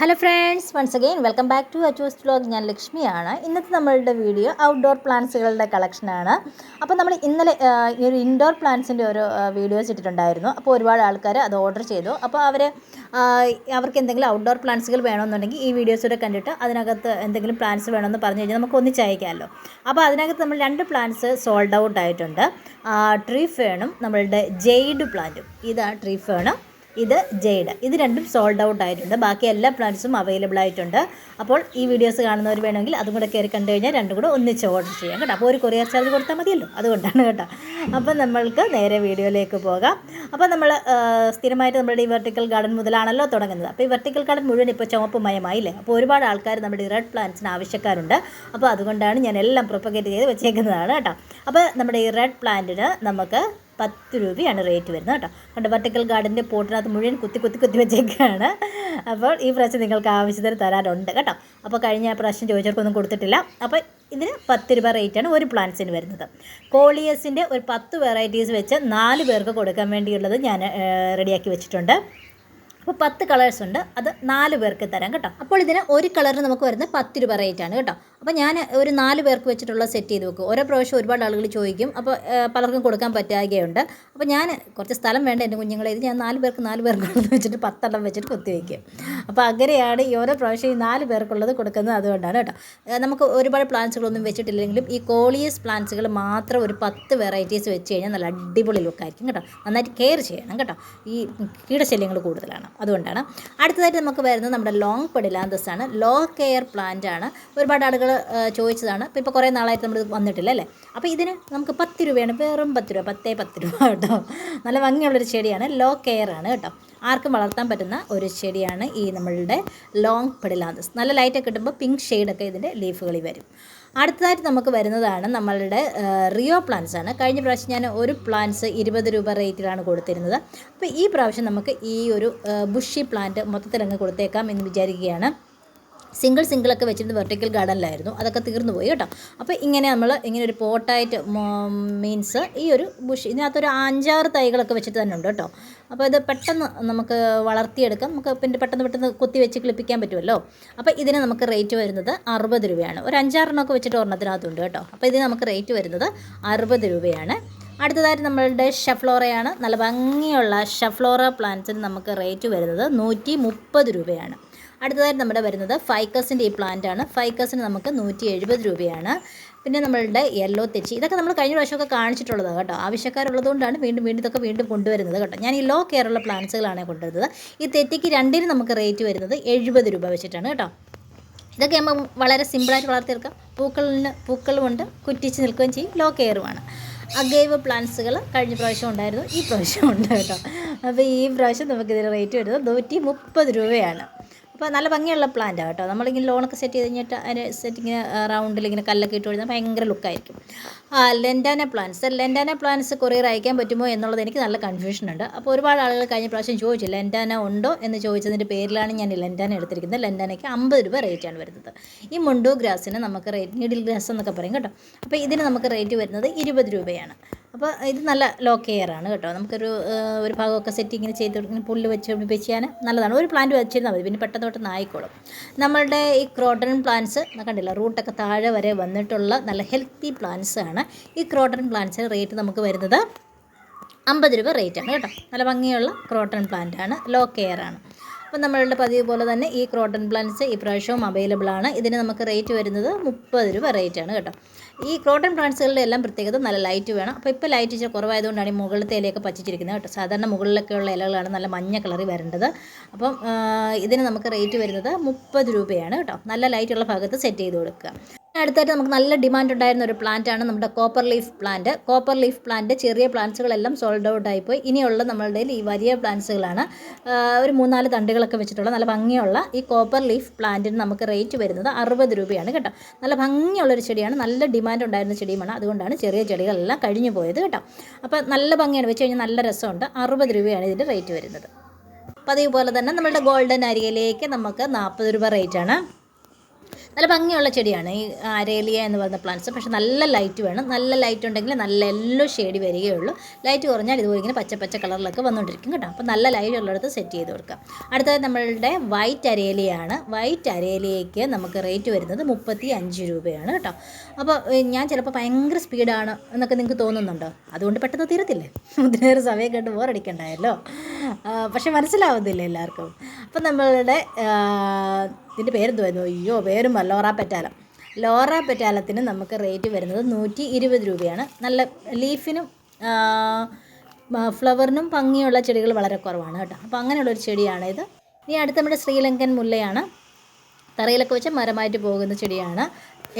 Hello friends once again welcome back to Achu's vlog ഞാൻ ലക്ഷ്മിയാണ്. ഇന്നത്തെ നമ്മളുടെ വീഡിയോ ഔട്ട്ഡോർ പ്ലാന്റ്സുകളുടെ കളക്ഷനാണ് അപ്പോൾ നമ്മൾ ഇന്നലെ ഈ ഒരു ഇൻഡോർ പ്ലാന്റ്സിന്റെ ഒരു വീഡിയോസ് ഇട്ടിട്ടുണ്ടായിരുന്നു. അപ്പോൾ ഒരുപാട് ആൾക്കാർ അത് ഓർഡർ ചെയ്തു. അപ്പോൾ അവർ അവർക്ക് എന്തെങ്കിലും ഔട്ട്ഡോർ പ്ലാന്റ്സുകൾ വേണമെന്നുണ്ടെങ്കിൽ ഈ വീഡിയോസൂടെ കണ്ടിട്ട് അതിനകത്ത് എന്തെങ്കിലും പ്ലാന്റ്സ് വേണമെന്ന് പറഞ്ഞു കഴിഞ്ഞാൽ നമുക്ക് ഒന്നിച്ച് അയക്കാമല്ലോ അപ്പോൾ അതിനകത്ത് നമ്മൾ രണ്ട് പ്ലാന്റ്സ് സോൾഡ് ഔട്ട് ആയിട്ടുണ്ട്. ട്രീ ഫേണും നമ്മളുടെ ജെയ്ഡ് പ്ലാന്റും ഇതാണ് ട്രീ ഫേണ് ഇത് ജെയ്ഡ് ഇത് രണ്ടും സോൾഡ് ഔട്ട് ആയിട്ടുണ്ട്. ബാക്കി എല്ലാ പ്ലാന്റ്സും അവൈലബിൾ ആയിട്ടുണ്ട്. അപ്പോൾ ഈ വീഡിയോസ് കാണുന്നവർ വേണമെങ്കിൽ അതും കൂടെ കയറി കണ്ടു കഴിഞ്ഞാൽ രണ്ടും കൂടെ ഒന്നിച്ച് ഓർഡർ ചെയ്യാം കേട്ടോ. അപ്പോൾ ഒരു കൊറിയർ ചാർജ് കൊടുത്താൽ മതിയല്ലോ. അതുകൊണ്ടാണ് കേട്ടോ. അപ്പോൾ നമ്മൾക്ക് നേരെ വീഡിയോയിലേക്ക് പോകാം. അപ്പോൾ നമ്മൾ സ്ഥിരമായിട്ട് നമ്മുടെ ഈ വെർട്ടിക്കൽ ഗാർഡൻ മുതലാണല്ലോ തുടങ്ങുന്നത്. അപ്പോൾ ഈ വെർട്ടിക്കൽ ഗാർഡൻ മുഴുവൻ ഇപ്പോൾ ചുവപ്പ് മയമായില്ലേ അപ്പോൾ ഒരുപാട് ആൾക്കാർ നമ്മുടെ ഈ റെഡ് പ്ലാന്റ്സിന് ആവശ്യക്കാരുണ്ട്. അപ്പോൾ അതുകൊണ്ടാണ് ഞാൻ എല്ലാം പ്രൊപ്പഗേറ്റ് ചെയ്ത് വെച്ചേക്കുന്നതാണ് കേട്ടോ. അപ്പോൾ നമ്മുടെ ഈ റെഡ് പ്ലാന്റിന് നമുക്ക് പത്ത് രൂപയാണ് റേറ്റ് വരുന്നത് കേട്ടോ. കണ്ട് വെർട്ടിക്കൽ ഗാർഡന്റെ പോട്ടിനകത്ത് മുഴുവൻ കുത്തി കുത്തി കുത്തി വെച്ചേക്കാണ്. അപ്പോൾ ഈ പ്രാവശ്യം നിങ്ങൾക്ക് ആവശ്യത്തിന് തരാറുണ്ട് കേട്ടോ. അപ്പോൾ കഴിഞ്ഞ പ്രാവശ്യം ചോദിച്ചവർക്കൊന്നും കൊടുത്തിട്ടില്ല. അപ്പോൾ ഇതിന് പത്ത് രൂപ റേറ്റാണ് ഒരു പ്ലാന്റ്സിന് വരുന്നത്. കോളിയസിന്റെ ഒരു പത്ത് വെറൈറ്റീസ് വെച്ച് നാല് പേർക്ക് കൊടുക്കാൻ വേണ്ടിയുള്ളത് ഞാൻ റെഡിയാക്കി വെച്ചിട്ടുണ്ട്. അപ്പോൾ പത്ത് കളേഴ്സ് ഉണ്ട്. അത് നാല് പേർക്ക് തരാം കേട്ടോ. അപ്പോൾ ഇതിന് ഒരു കളറിന് നമുക്ക് വരുന്നത് പത്ത് രൂപ റേറ്റ് ആണ് കേട്ടോ. അപ്പോൾ ഞാൻ ഒരു നാല് പേർക്ക് വെച്ചിട്ടുള്ള സെറ്റ് ചെയ്ത് വെക്കും. ഓരോ പ്രാവശ്യം ഒരുപാട് ആളുകൾ ചോദിക്കും. അപ്പോൾ പലർക്കും കൊടുക്കാൻ പറ്റാതെയുണ്ട് അപ്പോൾ ഞാൻ കുറച്ച് സ്ഥലം വേണ്ട എന്റെ കുഞ്ഞുങ്ങളെ. ഇത് ഞാൻ നാല് പേർക്ക് നാല് പേർക്കുള്ളത് വെച്ചിട്ട് പത്തെണ്ണം വെച്ചിട്ട് കൊത്തി വയ്ക്കും അപ്പോൾ അങ്ങനെയാണ് ഈ ഓരോ പ്രാവശ്യം ഈ നാല് പേർക്കുള്ളത് കൊടുക്കുന്നത് അതുകൊണ്ടാണ് കേട്ടോ. നമുക്ക് ഒരുപാട് പ്ലാന്റ്സുകളൊന്നും വെച്ചിട്ടില്ലെങ്കിലും ഈ കോളിയസ് പ്ലാന്റ്സുകൾ മാത്രം ഒരു പത്ത് വെറൈറ്റീസ് വെച്ച് കഴിഞ്ഞാൽ നല്ല അടിപൊളി ലുക്കായിരിക്കും കേട്ടോ. നന്നായിട്ട് കെയർ ചെയ്യണം കേട്ടോ. ഈ കീടശല്യങ്ങൾ കൂടുതലാണ്. അതുകൊണ്ടാണ്. അടുത്തതായിട്ട് നമുക്ക് വരുന്നത് നമ്മുടെ ലോങ് പെഡിലാന്തസ് ആണ്. ലോ കെയർ പ്ലാന്റ് ആണ്. ഒരുപാട് ആളുകൾ ചോദിച്ചതാണ്. അപ്പോൾ ഇപ്പോൾ കുറേ നാളായിട്ട് നമ്മൾ വന്നിട്ടില്ല അല്ലേ? അപ്പോൾ ഇതിന് നമുക്ക് പത്ത് രൂപയാണ് വെറും പത്ത് രൂപ പത്തേ പത്ത് രൂപ കേട്ടോ. നല്ല ഭംഗിയുള്ളൊരു ചെടിയാണ് ലോ കെയർ ആണ് കേട്ടോ. ആർക്കും വളർത്താൻ പറ്റുന്ന ഒരു ചെടിയാണ് ഈ നമ്മളുടെ ലോങ് പെഡിലാന്തസ് നല്ല ലൈറ്റൊക്കെ കിട്ടുമ്പോൾ പിങ്ക് ഷെയ്ഡൊക്കെ ഇതിന്റെ ലീഫുകളിൽ വരും. അടുത്തതായിട്ട് നമുക്ക് വരുന്നതാണ് നമ്മളുടെ റിയോ പ്ലാന്റ്സ് ആണ്. കഴിഞ്ഞ പ്രാവശ്യം ഞാൻ ഒരു പ്ലാന്റ്സ് ഇരുപത് രൂപ റേറ്റിലാണ് കൊടുത്തിരുന്നത്. അപ്പോൾ ഈ പ്രാവശ്യം നമുക്ക് ഈ ഒരു ബുഷി പ്ലാന്റ് മൊത്തത്തിലങ്ങ് കൊടുത്തേക്കാം എന്ന് വിചാരിക്കുകയാണ്. സിംഗിൾ സിംഗിളൊക്കെ വെച്ചിരുന്ന വെർട്ടിക്കൽ ഗാർഡനിലായിരുന്നു. അതൊക്കെ തീർന്നു പോയി കേട്ടോ. അപ്പോൾ ഇങ്ങനെ നമ്മൾ ഇങ്ങനെ ഒരു പോട്ടായിട്ട് മീൻസ് ഈ ഒരു ബുഷ് ഇതിനകത്തൊരു അഞ്ചാറ് തൈകളൊക്കെ വെച്ചിട്ട് തന്നെ ഉണ്ട് കേട്ടോ. അപ്പോൾ ഇത് പെട്ടെന്ന് നമുക്ക് വളർത്തിയെടുക്കാം. നമുക്ക് പിന്നെ പെട്ടെന്ന് പെട്ടെന്ന് കുത്തി വെച്ച് കിളിപ്പിക്കാൻ പറ്റുമല്ലോ. അപ്പോൾ ഇതിന് നമുക്ക് റേറ്റ് വരുന്നത് അറുപത് രൂപയാണ്. ഒരു അഞ്ചാറെണ്ണമൊക്കെ വെച്ചിട്ട് ഒരെണ്ണത്തിനകത്തുണ്ട് കേട്ടോ. അപ്പോൾ ഇതിന് നമുക്ക് റേറ്റ് വരുന്നത് അറുപത് രൂപയാണ്. അടുത്തതായിട്ട് നമ്മളുടെ ഷെഫ്ലോറയാണ്. നല്ല ഭംഗിയുള്ള ഷെഫ്ലോറ പ്ലാന്റ്സിന് നമുക്ക് റേറ്റ് വരുന്നത് നൂറ്റി മുപ്പത് രൂപയാണ്. അടുത്തതായിട്ട് നമ്മുടെ വരുന്നത് ഫൈക്കസിന്റെ ഈ പ്ലാന്റ് ആണ്. ഫൈക്കസിന് നമുക്ക് നൂറ്റി എഴുപത് രൂപയാണ്. പിന്നെ നമ്മളുടെ യെല്ലോ തെച്ചി. ഇതൊക്കെ നമ്മൾ കഴിഞ്ഞ പ്രാവശ്യമൊക്കെ കാണിച്ചിട്ടുള്ളതാണ് കേട്ടോ. ആവശ്യക്കാരുള്ളതുകൊണ്ടാണ് വീണ്ടും വീണ്ടും ഇതൊക്കെ വീണ്ടും കൊണ്ടുവരുന്നത് കേട്ടോ. ഞാൻ ഈ ലോ കെയറുള്ള പ്ലാന്റ്സുകളാണ് കൊണ്ടുവരുന്നത്. ഈ തെറ്റിക്ക് രണ്ടിന് നമുക്ക് റേറ്റ് വരുന്നത് എഴുപത് രൂപ വെച്ചിട്ടാണ് കേട്ടോ. ഇതൊക്കെ നമ്മൾ വളരെ സിമ്പിളായിട്ട് വളർത്തിയെടുക്കാം പൂക്കളിന് പൂക്കളുമുണ്ട് കുറ്റിച്ച് നിൽക്കുകയും ചെയ്യും. ലോ കെയറുമാണ് അഗൈവ് പ്ലാന്റ്സുകൾ കഴിഞ്ഞ പ്രാവശ്യം ഉണ്ടായിരുന്നു. ഈ പ്രാവശ്യം ഉണ്ട് കേട്ടോ. അപ്പോൾ ഈ പ്രാവശ്യം നമുക്കിതിന് റേറ്റ് വരുന്നത് നൂറ്റി മുപ്പത് രൂപയാണ്. അപ്പോൾ നല്ല ഭംഗിയുള്ള പ്ലാന്റാണ് കേട്ടോ. നമ്മളിങ്ങനെ ലോണൊക്കെ സെറ്റ് ചെയ്ത് കഴിഞ്ഞിട്ട് അതിന് സെറ്റ് ഇങ്ങനെ റൗണ്ടിൽ ഇങ്ങനെ കല്ലൊക്കെ ഇട്ട് കൊടുത്താൽ ഭയങ്കര ലുക്കായിരിക്കും ആ lantana plants lantana plants courier അയക്കാൻ പറ്റുമോ എന്നുള്ളത് എനിക്ക് നല്ല കൺഫ്യൂഷൻ ഉണ്ട്. അപ്പോൾ ഒരുപാട് ആളുകൾ കഴിഞ്ഞ പ്രാവശ്യം ചോദിച്ചു ലെൻഡാന ഉണ്ടോ? എന്ന് ചോദിച്ചതിന്റെ പേരിലാണ് ഞാൻ ലെൻഡാന എടുത്തിരിക്കുന്നത്. ലെൻഡാനയ്ക്ക് അമ്പത് രൂപ റേറ്റാണ് വരുന്നത്. ഈ മുണ്ടോ ഗ്രാസിന് നമുക്ക് റേറ്റ് നീഡിൽ ഗ്രാസ് എന്നൊക്കെ പറയും കേട്ടോ. അപ്പോൾ ഇതിന് നമുക്ക് റേറ്റ് വരുന്നത് ഇരുപത് രൂപയാണ്. അപ്പോൾ ഇത് നല്ല ലോ കെയർ ആണ് കേട്ടോ. നമുക്കൊരു ഒരു ഭാഗമൊക്കെ സെറ്റ് ഇങ്ങനെ ചെയ്ത് കൊടുക്കുന്ന പുല്ല് വെച്ച് ചെയ്യാൻ നല്ലതാണ്. ഒരു പ്ലാന്റ് വെച്ചിരുന്നാൽ മതി. പിന്നെ പെട്ടെന്ന് പെട്ടെന്ന് ആയിക്കോളും. നമ്മളുടെ ഈ ക്രോട്ടൺ പ്ലാന്റ്സ് കണ്ടില്ല റൂട്ടൊക്കെ താഴെ വരെ വന്നിട്ടുള്ള നല്ല ഹെൽത്തി പ്ലാന്റ്സ് ആണ്. ഈ ക്രോട്ടൺ പ്ലാന്റ്സിന് റേറ്റ് നമുക്ക് വരുന്നത് അമ്പത് രൂപ റേറ്റാണ് കേട്ടോ. നല്ല ഭംഗിയുള്ള ക്രോട്ടൺ പ്ലാന്റ് ആണ്. ലോ കെയർ ആണ്. അപ്പോൾ നമ്മളുടെ പതിവ് പോലെ തന്നെ ഈ ക്രോട്ടൺ പ്ലാന്റ്സ് ഈ പ്രാവശ്യവും അവൈലബിൾ ആണ്. ഇതിന് നമുക്ക് റേറ്റ് വരുന്നത് മുപ്പത് രൂപ റേറ്റാണ് കേട്ടോ. ഈ ക്രോട്ടൺ പ്ലാന്റ്സുകളുടെ എല്ലാം പ്രത്യേകത നല്ല ലൈറ്റ് വേണം. അപ്പോൾ ഇപ്പോൾ ലൈറ്റ് ഇച്ചിരി കുറവായതുകൊണ്ടാണ് ഈ മുകളിലത്തെ ഇലയൊക്കെ പച്ചിച്ചിരിക്കുന്നത് കേട്ടോ. സാധാരണ മുകളിലൊക്കെയുള്ള ഇലകളാണ് നല്ല മഞ്ഞ കളറി വരേണ്ടത്. അപ്പം ഇതിന് നമുക്ക് റേറ്റ് വരുന്നത് മുപ്പത് രൂപയാണ് കേട്ടോ. നല്ല ലൈറ്റുള്ള ഭാഗത്ത് സെറ്റ് ചെയ്ത് കൊടുക്കുക. അടുത്തായിട്ട് നമുക്ക് നല്ല ഡിമാൻഡ് ഉണ്ടായിരുന്ന ഒരു പ്ലാന്റ് ആണ് നമ്മുടെ copper leaf plant copper leaf plant ചെറിയ പ്ലാന്റ്സുകളെല്ലാം സോൾഡ് ഔട്ട് ആയിപ്പോയി. ഇനിയുള്ള നമ്മളുടെ ഈ വലിയ പ്ലാന്റ്സുകളാണ് ഒരു മൂന്നാൽ തണ്ടുകളൊക്കെ വെച്ചിട്ടുള്ള നല്ല ഭംഗിയുള്ള ഈ കോപ്പർ ലീഫ് പ്ലാന്റിന് നമുക്ക് റേറ്റ് വരുന്നത് അറുപത് രൂപയാണ് കേട്ടോ. നല്ല ഭംഗിയുള്ള ഒരു ചെടിയാണ്. നല്ല ഡിമാൻഡ് ഉണ്ടായിരുന്ന ചെടിയുമാണ്. അതുകൊണ്ടാണ് ചെറിയ ചെടികളെല്ലാം കഴിഞ്ഞു പോയത് കേട്ടോ. അപ്പോൾ നല്ല ഭംഗിയാണ്. വെച്ച് കഴിഞ്ഞാൽ നല്ല രസമുണ്ട്. അറുപത് രൂപയാണ് ഇതിന്റെ റേറ്റ് വരുന്നത്. അപ്പോൾ അതേപോലെ തന്നെ നമ്മളുടെ ഗോൾഡൻ അരിയിലേക്ക് നമുക്ക് നാൽപ്പത് രൂപ റേറ്റാണ് നല്ല ഭംഗിയുള്ള ചെടിയാണ്. ഈ അരേലിയ എന്ന് പറയുന്ന പ്ലാന്റ്സ് പക്ഷേ നല്ല ലൈറ്റ് വേണം. നല്ല ലൈറ്റ് ഉണ്ടെങ്കിൽ നല്ല യെല്ലോ ഷെയ്ഡ് വരികയുള്ളൂ. ലൈറ്റ് കുറഞ്ഞാൽ ഇതുപോലെ ഇങ്ങനെ പച്ച പച്ച കളറിലൊക്കെ വന്നുകൊണ്ടിരിക്കും കേട്ടോ. അപ്പോൾ നല്ല ലൈറ്റ് ഉള്ളിടത്ത് സെറ്റ് ചെയ്ത് കൊടുക്കാം. അടുത്തത് നമ്മളുടെ വൈറ്റ് അരേലിയാണ്. വൈറ്റ് അരേലിയയ്ക്ക് നമുക്ക് റേറ്റ് വരുന്നത് മുപ്പത്തി അഞ്ച് രൂപയാണ് കേട്ടോ. അപ്പോൾ ഞാൻ ചിലപ്പോൾ ഭയങ്കര സ്പീഡാണ് എന്നൊക്കെ നിങ്ങൾക്ക് തോന്നുന്നുണ്ടോ? അതുകൊണ്ട് പെട്ടെന്ന് തീരത്തില്ലേ? ഒത്തിരി സമയം കേട്ട് ബോറടിക്കണ്ടായല്ലോ. പക്ഷെ മനസ്സിലാവുന്നില്ല എല്ലാവർക്കും. അപ്പം നമ്മളുടെ ഇതിന്റെ പേരെന്തുവായിരുന്നു? അയ്യോ പേരും ലോറ പെറ്റാലം. ലോറ പെറ്റാലത്തിന് നമുക്ക് റേറ്റ് വരുന്നത് നൂറ്റി ഇരുപത് രൂപയാണ്. നല്ല ലീഫിനും ഫ്ലവറിനും ഭംഗിയുള്ള ചെടികൾ വളരെ കുറവാണ് കേട്ടോ. അപ്പോൾ അങ്ങനെയുള്ളൊരു ചെടിയാണ് ഇത്. ഇനി അടുത്ത നമ്മുടെ ശ്രീലങ്കൻ മുല്ലയാണ്. തറയിലൊക്കെ വെച്ച് മരമായിട്ട് പോകുന്ന ചെടിയാണ്.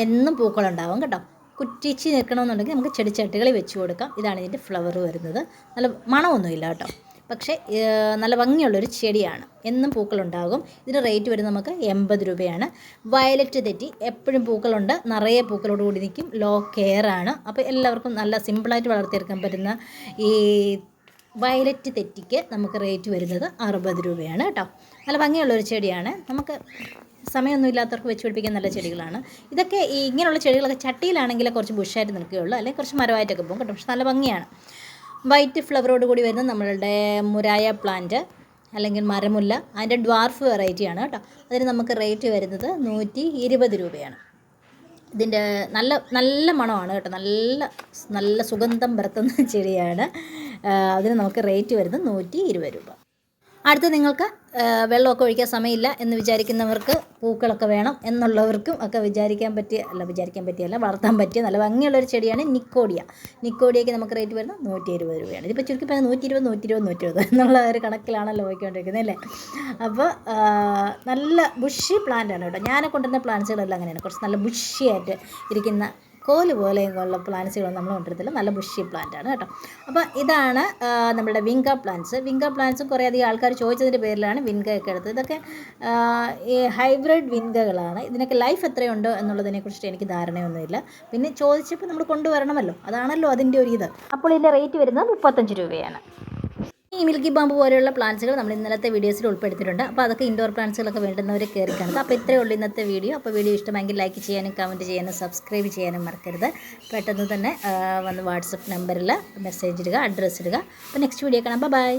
എന്നും പൂക്കളുണ്ടാവും കേട്ടോ. കുറ്റിച്ച് നിൽക്കണമെന്നുണ്ടെങ്കിൽ നമുക്ക് ചെടിച്ചട്ടികളിൽ വെച്ച് കൊടുക്കാം. ഇതാണ് ഇതിന്റെ ഫ്ലവർ വരുന്നത്. നല്ല മണമൊന്നുമില്ല കേട്ടോ. പക്ഷേ നല്ല ഭംഗിയുള്ളൊരു ചെടിയാണ്. എന്നും പൂക്കളുണ്ടാകും. ഇതിന് റേറ്റ് വരുന്നത് നമുക്ക് എൺപത് രൂപയാണ്. വയലറ്റ് തെറ്റി എപ്പോഴും പൂക്കളുണ്ട്. നിറയെ പൂക്കളോട് കൂടി നിൽക്കും. ലോ കെയർ ആണ്. അപ്പോൾ എല്ലാവർക്കും നല്ല സിമ്പിളായിട്ട് വളർത്തിയെടുക്കാൻ പറ്റുന്ന ഈ വയലറ്റ് തെറ്റിക്ക് നമുക്ക് റേറ്റ് വരുന്നത് അറുപത് രൂപയാണ് കേട്ടോ. നല്ല ഭംഗിയുള്ളൊരു ചെടിയാണ്. നമുക്ക് സമയമൊന്നും ഇല്ലാത്തവർക്ക് വെച്ച് പിടിപ്പിക്കാൻ നല്ല ചെടികളാണ്. ഇതൊക്കെ ഈ ഇങ്ങനെയുള്ള ചെടികളൊക്കെ ചട്ടിയിലാണെങ്കിൽ കുറച്ച് ബുഷായിട്ട് നിൽക്കുകയുള്ളൂ. അല്ലെങ്കിൽ കുറച്ച് മരമായിട്ടൊക്കെ പോകും കേട്ടോ. പക്ഷെ നല്ല ഭംഗിയാണ്. വൈറ്റ് ഫ്ലവറോട് കൂടി വരുന്ന നമ്മളുടെ മുരായ പ്ലാന്റ് അല്ലെങ്കിൽ മരമുല്ല. അതിന്റെ ഡ്വാർഫ് വെറൈറ്റിയാണ് കേട്ടോ. അതിന് നമുക്ക് റേറ്റ് വരുന്നത് നൂറ്റി ഇരുപത് രൂപയാണ്. ഇതിന്റെ നല്ല നല്ല മണമാണ് കേട്ടോ. നല്ല നല്ല സുഗന്ധം പരത്തുന്ന ചെടിയാണ്. അതിന് നമുക്ക് റേറ്റ് വരുന്നത് നൂറ്റി ഇരുപത് രൂപ. അടുത്ത് നിങ്ങൾക്ക് വെള്ളമൊക്കെ ഒഴിക്കാൻ സമയമില്ല എന്ന് വിചാരിക്കുന്നവർക്ക് പൂക്കളൊക്കെ വേണം എന്നുള്ളവർക്കും ഒക്കെ വിചാരിക്കാൻ പറ്റിയ അല്ല വിചാരിക്കാൻ പറ്റിയല്ല വളർത്താൻ പറ്റിയ നല്ല ഭംഗിയുള്ളൊരു ചെടിയാണ് നിക്കോഡിയ നിക്കോഡിയയ്ക്ക് നമുക്ക് റേറ്റ് വരുന്നത് നൂറ്റി ഇരുപത് രൂപയാണ്. ഇതിപ്പോൾ ചുരുക്കി പറഞ്ഞാൽ നൂറ്റി ഇരുപത് നൂറ്റി ഇരുപത് നൂറ്റി ഇരുപത് എന്നുള്ള ഒരു കണക്കിലാണല്ലോ പോയിക്കൊണ്ടിരിക്കുന്നത് അല്ലേ? അപ്പോൾ നല്ല ബുഷി പ്ലാന്റ് ആണ് കേട്ടോ. ഞാനെ കൊണ്ടുവരുന്ന പ്ലാന്റ്സുകളെല്ലാം അങ്ങനെയാണ്. കുറച്ച് നല്ല ബുഷിയായിട്ട് ഇരിക്കുന്ന കോൽ പോലെയുള്ള പ്ലാന്റ്സുകളൊന്നും നമ്മൾ കൊണ്ടുവരത്തില്ല. നല്ല ബുഷി പ്ലാന്റ് ആണ് കേട്ടോ. അപ്പോൾ ഇതാണ് നമ്മുടെ വിങ്ക പ്ലാന്റ്സ് വിങ്ക പ്ലാന്റ്സും കുറേയധികം ആൾക്കാർ ചോദിച്ചതിന്റെ പേരിലാണ് വിൻഗയൊക്കെ എടുത്തത്. ഇതൊക്കെ ഈ ഹൈബ്രിഡ് വിങ്കകളാണ്. ഇതിനൊക്കെ ലൈഫ് എത്രയുണ്ടോ എന്നുള്ളതിനെക്കുറിച്ച് എനിക്ക് ധാരണയൊന്നുമില്ല. പിന്നെ ചോദിച്ചപ്പോൾ നമ്മൾ കൊണ്ടുവരണമല്ലോ. അതാണല്ലോ അതിന്റെ ഒരു ഇത് അപ്പോൾ ഇതിന്റെ റേറ്റ് വരുന്നത് മുപ്പത്തഞ്ച് രൂപയാണ്. ഈ മിൽക്കി ബാമ്പ് പോലെയുള്ള പ്ലാന്റ്സുകൾ നമ്മൾ ഇന്നലത്തെ വീഡിയോസിൽ ഉൾപ്പെടുത്തിയിട്ടുണ്ട്. അപ്പോൾ അതൊക്കെ ഇൻഡോർ പ്ലാന്റ്സുകളൊക്കെ വേണ്ടുന്നവർ കയറി കാണുക അപ്പോൾ ഇത്രയേ ഉള്ളൂ ഇന്നത്തെ വീഡിയോ അപ്പോൾ വീഡിയോ ഇഷ്ടമെങ്കിൽ ലൈക്ക് ചെയ്യാനും കമന്റ് ചെയ്യാനും സബ്സ്ക്രൈബ് ചെയ്യാനും മറക്കരുത്. പെട്ടെന്ന് തന്നെ വന്ന് വാട്സപ്പ് നമ്പറിൽ മെസ്സേജ് ഇടുക അഡ്രസ്സ് ഇടുക. അപ്പോൾ നെക്സ്റ്റ് വീഡിയോ കാണാം. ബൈ